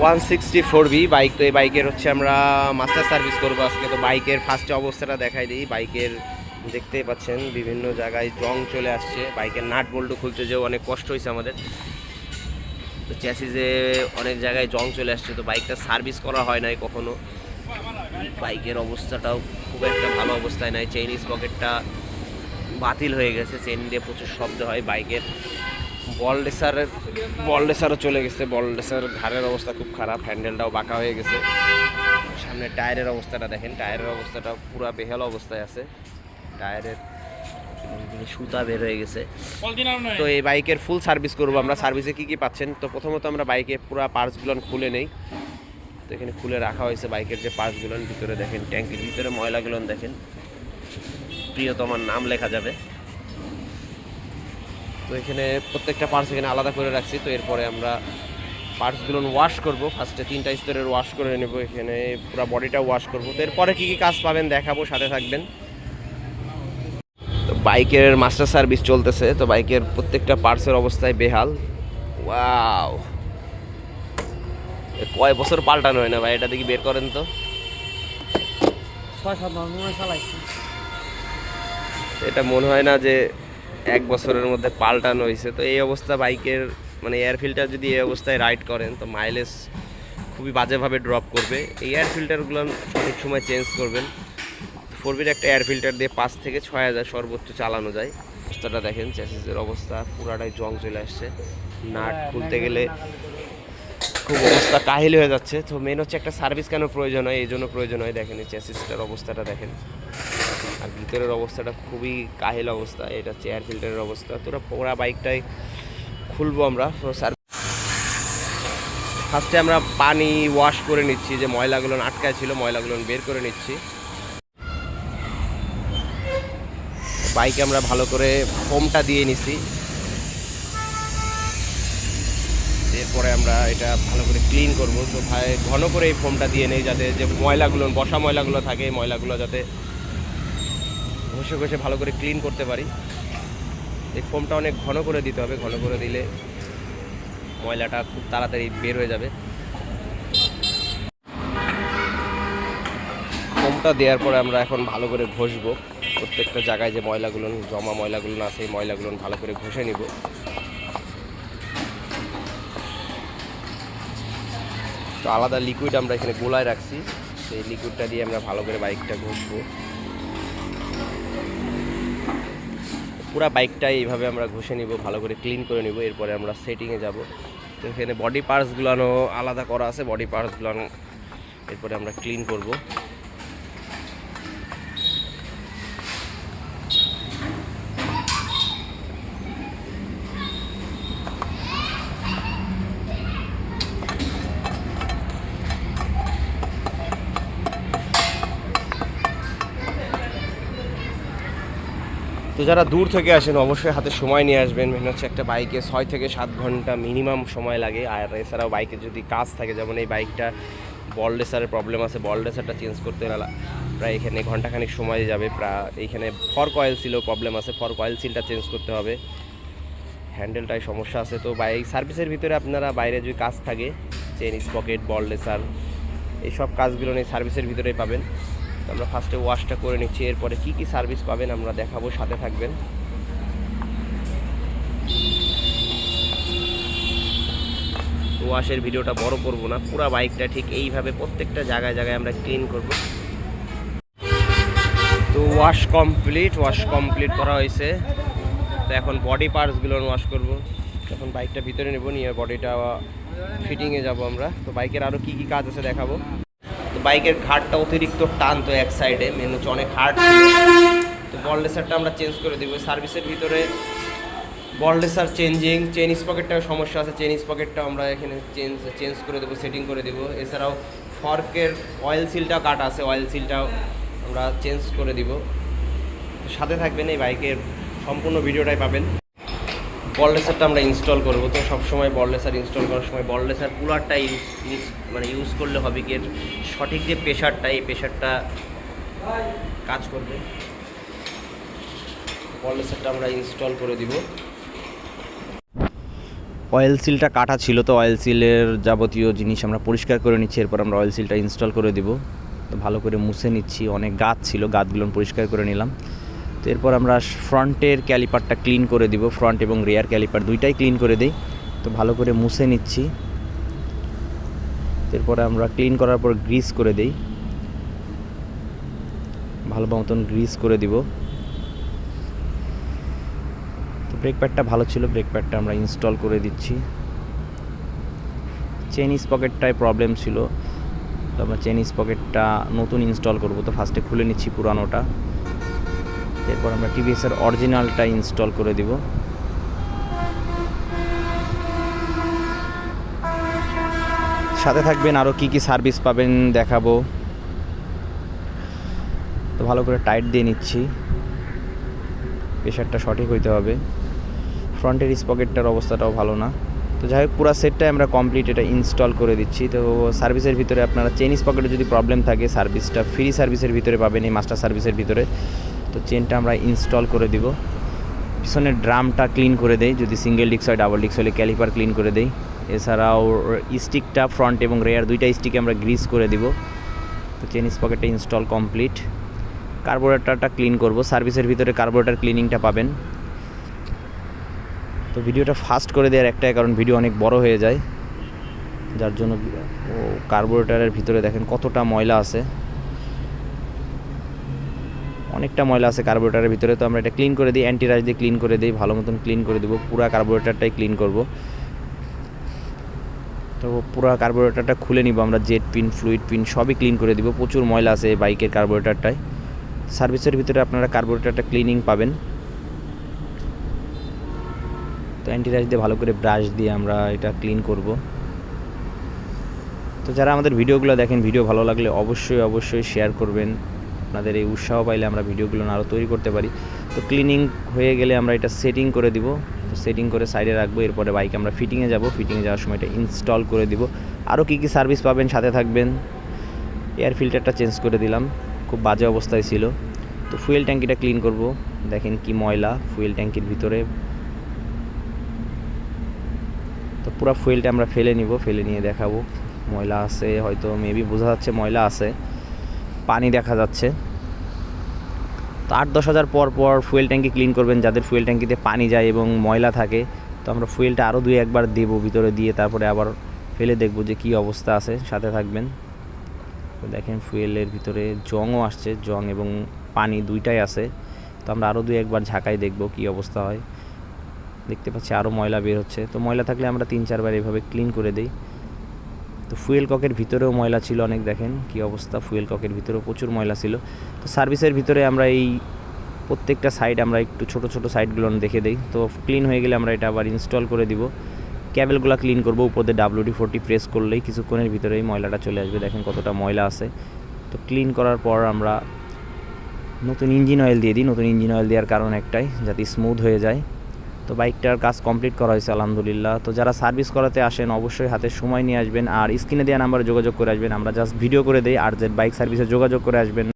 One sixty four B bike তো এই বাইকের হচ্ছে আমরা মাস্টার সার্ভিস করব আজকে। তো বাইকের ফার্স্টে অবস্থাটা দেখাই দিই। বাইকের দেখতেই পাচ্ছেন, বিভিন্ন জায়গায় জং চলে আসছে। বাইকের নাট বল্টু খুলতে যেও অনেক কষ্ট হয়েছে আমাদের। তো চ্যাসিসে অনেক জায়গায় জং চলে আসছে, তো বাইকটা সার্ভিস করা হয় নাই কখনো। বাইকের অবস্থাটাও খুব একটা ভালো অবস্থায় নাই। চেইন পকেটটা বাতিল হয়ে গেছে। চেন দিয়ে প্রচুর শব্দ হয় বাইকের। বল রেসারের বল রেসারও চলে গেছে। বল রেসার ঘাড়ের অবস্থা খুব খারাপ, হ্যান্ডেলটাও বাঁকা হয়ে গেছে। সামনে টায়ারের অবস্থাটা দেখেন, টায়ারের অবস্থাটা পুরো বেহাল অবস্থায় আছে। টায়ারের সুতা বের হয়ে গেছে। তো এই বাইকের ফুল সার্ভিস করব আমরা। সার্ভিসে কি কি পাচ্ছেন? তো প্রথমত আমরা বাইকে পুরো পার্টসগুলো খুলে নেই। তো এখানে খুলে রাখা হয়েছে বাইকের যে পার্টসগুলো ভিতরে দেখেন, ট্যাঙ্কির ভিতরে ময়লাগুলো দেখেন। প্রিয়তমার নাম লেখা যাবে। তো এখানে প্রত্যেকটা পার্টস এখানে আলাদা করে রাখছি তো এরপরে আমরা পার্টসগুলো ওয়াশ করব। ফার্স্টে তিনটা স্তরের ওয়াশ করে নেব এখানে পুরো বডিটা ওয়াশ করব। তো এরপরে কী কী কাজ পাবেন দেখাবো সাথে থাকবেন। তো বাইকের মাস্টার সার্ভিস চলতেছে তো বাইকের প্রত্যেকটা পার্টসের অবস্থায় বেহাল। ওয়াও কয় বছর পাল্টানো হয় না ভাই এটা দেখি বের করেন তো। ছয় সাত চালাইছি। এটা মনে হয় না যে এক বছরের মধ্যে পাল্টানো হয়েছে। তো এই অবস্থা বাইকের মানে এয়ার ফিল্টার যদি এই অবস্থায় রাইড করেন, তো মাইলেজ খুবই বাজেভাবে ড্রপ করবে। এই এয়ার ফিল্টারগুলো সঠিক সময় চেঞ্জ করবেন। ফোরবির একটা এয়ার ফিল্টার দিয়ে পাঁচ থেকে ছয় হাজার সর্বোচ্চ চালানো যায়। অবস্থাটা দেখেন চ্যাসিসের অবস্থা পুরাটাই জং চলে আসছে। নাট খুলতে গেলে খুব অবস্থা কাহিল হয়ে যাচ্ছে। তো মেন হচ্ছে একটা সার্ভিস কেন প্রয়োজন হয়, এই জন্য প্রয়োজন হয়। দেখেন এই চ্যাসিসটার অবস্থাটা দেখেন। আর ভিতরের অবস্থাটা খুবই কাহিল অবস্থা, এটা হচ্ছে এয়ার ফিল্টারের অবস্থা। তোরা পুরা বাইকটাই খুলবো আমরা ফার্স্টে আমরা পানি ওয়াশ করে নিচ্ছি, যে ময়লাগুলো আটকায় ছিল, ময়লাগুলো বের করে নিচ্ছি। বাইকে আমরা ভালো করে ফোমটা দিয়ে নিছি। এরপরে আমরা এটা ভালো করে ক্লিন করব। তো ভাই, ঘন করে এই ফোমটা দিয়ে নেই যাতে যে ময়লাগুলো, বসা ময়লাগুলো থাকে ময়লাগুলো যাতে ঘষে ঘষে ভালো করে ক্লিন করতে পারি। এই ফোমটা অনেক ঘন করে দিতে হবে, ঘন করে দিলে ময়লাটা খুব তাড়াতাড়ি বের হয়ে যাবে। ফোমটা দেওয়ার পরে আমরা এখন ভালো করে ঘষবো। প্রত্যেকটা জায়গায় যে ময়লাগুলো, জমা ময়লাগুলো আছে, এই ময়লাগুলো ভালো করে ঘষে নিব। তো আলাদা লিকুইড আমরা এখানে গোলায় রাখছি। সেই লিকুইডটা দিয়ে আমরা ভালো করে বাইকটা ঘষবো। পুরো বাইকটাই এইভাবে আমরা ঘষে নিব, ভালো করে ক্লিন করে নিব, এরপরে আমরা সেটিংয়ে যাব। তো এখানে বডি পার্টসগুলো আলাদা করা আছে বডি পার্টসগুলো এরপরে আমরা ক্লিন করব। তো যারা দূর থেকে আসেন, অবশ্যই হাতে সময় নিয়ে আসবেন। মেন হচ্ছে একটা বাইকে ছয় থেকে সাত ঘণ্টা মিনিমাম সময় লাগে। আর এছাড়াও বাইকে যদি কাজ থাকে, যেমন এই বাইকটা বল রেসারের প্রবলেম আছে, বল রেসারটা চেঞ্জ করতে গেলে প্রায় এখানে ঘন্টাখানিক সময় যাবে। প্রায় এইখানে ফর কয়েল ছিল প্রবলেম আছে ফর কয়েল সিলটা চেঞ্জ করতে হবে। হ্যান্ডেলটায় সমস্যা আছে। তো বাইক সার্ভিসের ভিতরে আপনারা বাইরে যদি কাজ থাকে চেন স্পকেট বল রেসার, এইসব কাজগুলো নিয়ে সার্ভিসের ভিতরেই পাবেন। আমরা ফার্স্টে ওয়াশটা করে নিচ্ছি, এরপরে কি কি সার্ভিস পাবেন আমরা দেখাবো, সাথে থাকবেন। ওয়াশের ভিডিওটা বড় করব না, পুরো বাইকটা ঠিক এইভাবে প্রত্যেকটা জায়গায় জায়গায় আমরা ক্লিন করব। তো ওয়াশ কমপ্লিট ওয়াশ কমপ্লিট করা হয়েছে। তো এখন বডি পার্টসগুলো ওয়াশ করব। এখন বাইকটা ভিতরে নেব, নিয়ে বডিটা ফিটিংয়ে যাব আমরা। তো বাইকের আরও কী কী কাজ আছে দেখাবো। তো বাইকের ঘাটটা অতিরিক্ত টান তো এক সাইডে মেন হচ্ছে অনেক হার্ড। তো বল রেসারটা আমরা চেঞ্জ করে দেবো। সার্ভিসের ভিতরে বল রেসার চেঞ্জিং চেন স্পকেটটাও সমস্যা আছে। চেন স্পকেটটা আমরা এখানে চেঞ্জ চেঞ্জ করে দেবো সেটিং করে দেবো। এছাড়াও ফর্কের অয়েল সিলটাও কাটা আছে। অয়েল সিলটাও আমরা চেঞ্জ করে দিব। সাথে থাকবেন এই বাইকের সম্পূর্ণ ভিডিওটাই পাবেন। বল রেসারটা আমরা ইনস্টল করব। তো সবসময় বল রেসার ইনস্টল করার সময় বল রেসার কুলারটা ইউজ মানে ইউজ করলে হবে কি? সঠিক যে প্রেশারটা এই প্রেশারটা কাজ করবে। বল রেসারটা আমরা ইনস্টল করে দিব। অয়েল সিলটা কাটা ছিল তো অয়েল সিলের যাবতীয় জিনিস আমরা পরিষ্কার করে নিচ্ছি, এরপর আমরা অয়েল সিলটা ইনস্টল করে দিব। তো ভালো করে মুছে নিচ্ছি, অনেক গাছ ছিল, গাছগুলো পরিষ্কার করে নিলাম। তো এরপর আমরা ফ্রন্টের ক্যালিপারটা ক্লিন করে দিব ফ্রন্ট এবং রেয়ার ক্যালিপার দুইটাই ক্লিন করে দিই। তো ভালো করে মুছে নিচ্ছি। এরপরে আমরা ক্লিন করার পর গ্রিস করে দিই। ভালো মতন গ্রিস করে দিব। তো ব্রেক প্যাডটা ভালো ছিল ব্রেক প্যাডটা আমরা ইনস্টল করে দিচ্ছি। চেন পকেটটায় প্রবলেম ছিল। তো আমরা চেন পকেটটা নতুন ইনস্টল করব। তো ফার্স্টে খুলে নিচ্ছি পুরানোটা। এরপর আমরা টিভিএসের অরিজিনালটা ইনস্টল করে দিব। সাথে থাকবেন আরও কি কি সার্ভিস পাবেন দেখাবো। তো ভালো করে টাইট দিয়ে নিচ্ছি। প্রেশারটা সঠিক হইতে হবে। ফ্রন্টের স্পকেটটার অবস্থাটাও ভালো না। তো যাই হোক, পুরো সেটটাই আমরা কমপ্লিট এটা ইনস্টল করে দিচ্ছি। তো সার্ভিসের ভিতরে আপনারা চেন স্পকেটে যদি প্রবলেম থাকে সার্ভিসটা ফ্রি সার্ভিসের ভিতরে পাবেন, এই মাস্টার সার্ভিসের ভিতরে। তো চেনটা আমরা ইনস্টল করে দিব। পিছনের ড্রামটা ক্লিন করে দেই, যদি সিঙ্গেল ডিক্স হয় ডাবল ডিক্স হলে ক্যালিপার ক্লিন করে দেই। এছাড়াও স্টিকটা ফ্রন্ট এবং রেয়ার দুইটা স্টিকে আমরা গ্রিস করে দিব। তো চেন স্পকেটটা ইনস্টল কমপ্লিট কার্বোরেটারটা ক্লিন করব। সার্ভিসের ভিতরে কার্বোরেটার ক্লিনিংটা পাবেন। তো ভিডিওটা ফাস্ট করে দেওয়ার একটাই কারণ ভিডিও অনেক বড় হয়ে যায়। যার জন্য ও কার্বোরেটারের ভিতরে দেখেন কতটা ময়লা আছে। অনেকটা ময়লা আছে কার্বোরেটারের ভিতরে। তো আমরা এটা ক্লিন করে দিই অ্যান্টি রাশ দিয়ে ক্লিন করে দিই, ভালো মতন ক্লিন করে দেবো। পুরো কার্বোরেটারটাই ক্লিন করব। তো পুরো কার্বোরেটারটা খুলে নিব আমরা জেট পিন ফ্লুইড পিন সবই ক্লিন করে দিব। প্রচুর ময়লা আছে বাইকের কার্বোরেটারটায় সার্ভিসের ভিতরে আপনারা কার্বোরেটারটা ক্লিনিং পাবেন। তো অ্যান্টিরাইজ দিয়ে ভালো করে ব্রাশ দিয়ে আমরা এটা ক্লিন করব। তো যারা আমাদের ভিডিওগুলো দেখেন, ভিডিও ভালো লাগলে অবশ্যই অবশ্যই শেয়ার করবেন। আপনাদের এই উৎসাহ পাইলে আমরা ভিডিওগুলো আরও তৈরি করতে পারি। তো ক্লিনিং হয়ে গেলে আমরা এটা সেটিং করে দিব। তো সেটিং করে সাইডে রাখব, এরপরে বাইক আমরা ফিটিংয়ে যাব। ফিটিংয়ে যাওয়ার সময় এটা ইনস্টল করে দিব। আরও কী কী সার্ভিস পাবেন সাথে থাকবেন? এয়ার ফিল্টারটা চেঞ্জ করে দিলাম। খুব বাজে অবস্থায় ছিল। তো ফুয়েল ট্যাঙ্কিটা ক্লিন করব। দেখেন কি ময়লা ফুয়েল ট্যাঙ্কির ভিতরে। তো পুরো ফুয়েলটা আমরা ফেলে নিব, ফেলে নিয়ে দেখাবো। ময়লা আছে, হয়তো মেবি বোঝা যাচ্ছে ময়লা আছে। পানি দেখা যাচ্ছে। তো আট দশ হাজার পর পর ফুয়েল ট্যাঙ্কি ক্লিন করবেন, যাদের ফুয়েল ট্যাঙ্কিতে পানি যায় এবং ময়লা থাকে। তো আমরা ফুয়েলটা আরও দুই একবার দেবো ভিতরে দিয়ে, তারপরে আবার ফেলে দেখব যে কী অবস্থা আছে, সাথে থাকবেন। তো দেখেন ফুয়েলের ভিতরে জংও আসছে, জং এবং পানি দুইটাই আছে। তো আমরা আরও দুই একবার ঝাঁকাই দেখব কী অবস্থা হয়। দেখতে পাচ্ছি আরও ময়লা বের হচ্ছে। তো ময়লা থাকলে আমরা তিন চারবার এভাবে ক্লিন করে দিই। তো ফুয়েল ককের ভিতরেও ময়লা ছিল অনেক, দেখেন কি অবস্থা, ফুয়েল ককের ভিতরেও প্রচুর ময়লা ছিল। তো সার্ভিসের ভিতরে আমরা এই প্রত্যেকটা সাইড আমরা একটু ছোট ছোট সাইডগুলো দেখে দিই। তো ক্লিন হয়ে গেলে আমরা এটা আবার ইনস্টল করে দিব। ক্যাবেলগুলো ক্লিন করব, উপরে ডাব্লিউডি ফোরটি প্রেস করলেই কিছুক্ষণের ভিতরেই ময়লাটা চলে আসবে। দেখেন কতটা ময়লা আছে। তো ক্লিন করার পর আমরা নতুন ইঞ্জিন অয়েল দিয়ে দিই। নতুন ইঞ্জিন অয়েল দেওয়ার কারণ একটাই, যাতে স্মুথ হয়ে যায়। তো বাইকটার কাজ কমপ্লিট করা হয়েছে, আলহামদুলিল্লাহ। তো যারা সার্ভিস করাতে আসেন, অবশ্যই হাতে সময় নিয়ে আসবেন আর স্ক্রিনে দেওয়া নাম্বারে যোগাযোগ করে আসবেন। আমরা জাস্ট ভিডিও করে দিই, আর যে বাইক সার্ভিসে যোগাযোগ করে আসবেন।